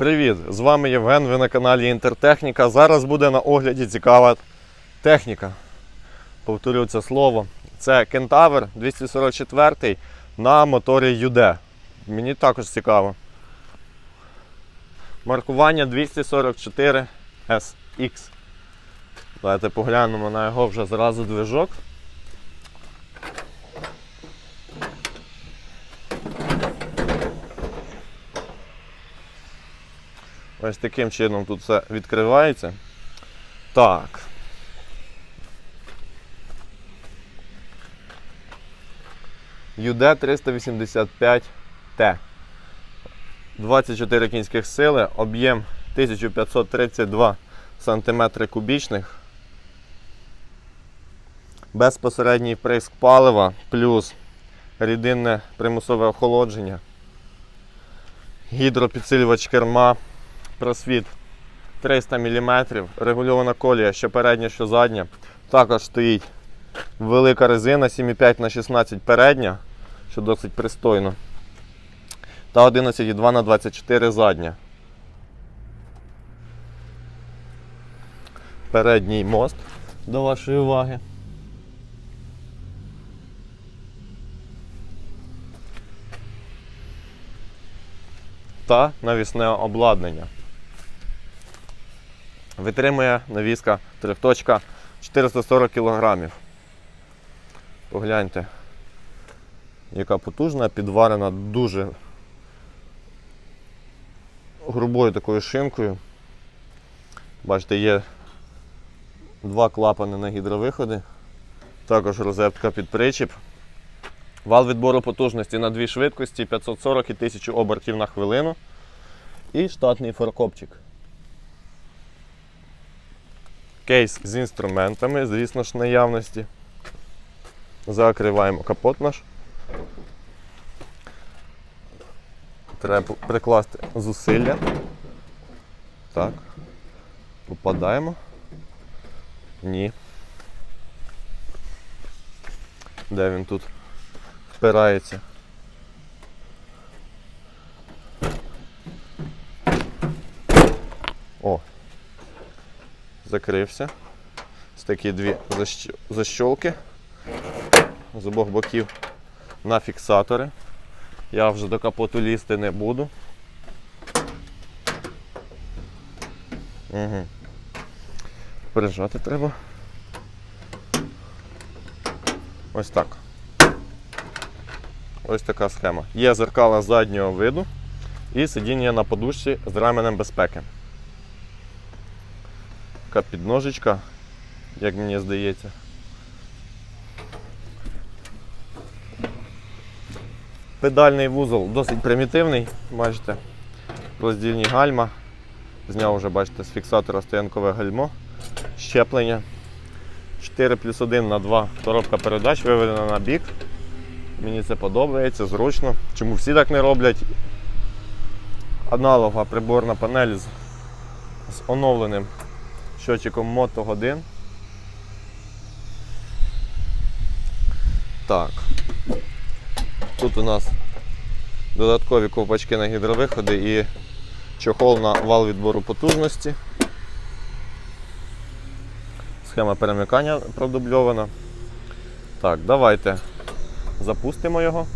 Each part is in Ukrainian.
Привіт! З вами Євген, ви на каналі Інтертехніка. Зараз буде на огляді цікава техніка. Повторю це слово. Це Кентавр 244 на моторі UD. Мені також цікаво. Маркування 244 SX. Давайте поглянемо на його вже зразу движок. Ось таким чином тут все відкривається. Так. UD 385T. 24 кінських сили, об'єм 1532 см кубічних. Безпосередній вприск палива плюс рідинне примусове охолодження, гідропідсилювач керма, просвіт 300 мм, регульована колія, що передня, що задня. Також стоїть велика резина 7,5 на 16 передня, що досить пристойно. Та 11,2 на 24 задня. Передній мост до вашої уваги. Та навісне обладнання. Витримує навіска трьохточка 440 кг. Погляньте, яка потужна, підварена дуже грубою такою шинкою. Бачите, є два клапани на гідровиходи, також розетка під причіп. Вал відбору потужності на дві швидкості 540 і 1000 обертів на хвилину. І штатний форкопчик. Кейс з інструментами, звісно ж, наявності. Закриваємо капот наш. Треба прикласти зусилля. Так. Попадаємо. Ні. Де він тут впирається? О! Закрився. Ось такі дві защолки з обох боків на фіксатори. Я вже до капоту лізти не буду. Угу. Прижати треба. Ось так. Ось така схема. Є зеркала заднього виду і сидіння на подушці з раменем безпеки. Така підножечка, як мені здається. Педальний вузол досить примітивний, бачите, роздільні гальма. Зняв вже, бачите, з фіксатора стоянкове гальмо, щеплення. 4 плюс 1 на 2 коробка передач виведена на бік. Мені це подобається, зручно. Чому всі так не роблять? Аналогова приборна панель з, з оновленим щотчиком мотогодин. Так. Тут у нас додаткові ковпачки на гідровиходи і чохол на вал відбору потужності. Схема перемикання продубльована. Так, давайте запустимо його.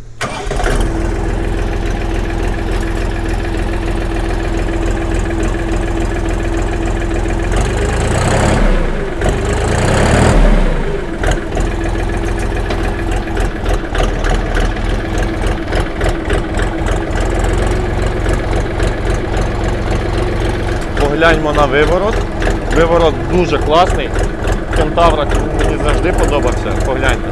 Погляньмо на виворот. Виворот дуже класний. Кентавра мені завжди подобався. Погляньте.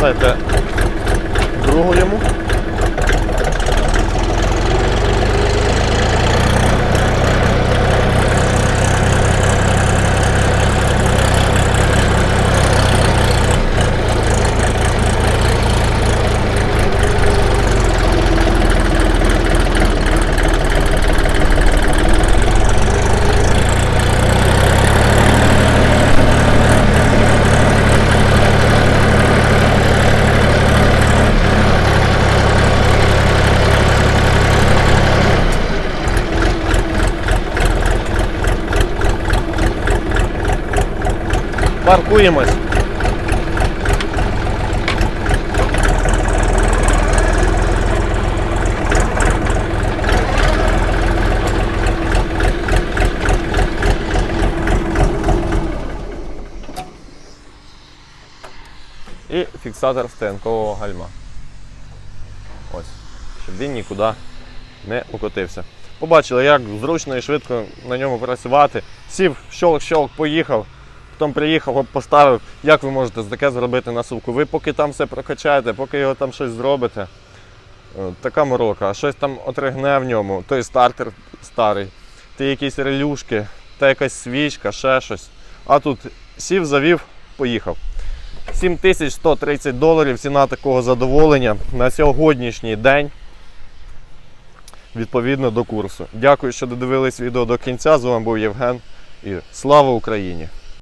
Дайте Паркуємось. І фіксатор стоянкового гальма. Ось. Щоб він нікуди не укотився. Побачили, як зручно і швидко на ньому працювати. Сів, щолк-щолк, поїхав, потім приїхав, поставив. Як ви можете таке зробити на сувку? Ви поки там все прокачаєте, поки його там щось зробите. е, Така морока, а щось там отригне в ньому, той стартер старий, ті якісь релюшки, та якась свічка, ще щось. А тут сів, завів, поїхав. 7130 доларів ціна такого задоволення на сьогоднішній день відповідно до курсу. Дякую, що додивились відео до кінця. З вами був Євген і слава Україні!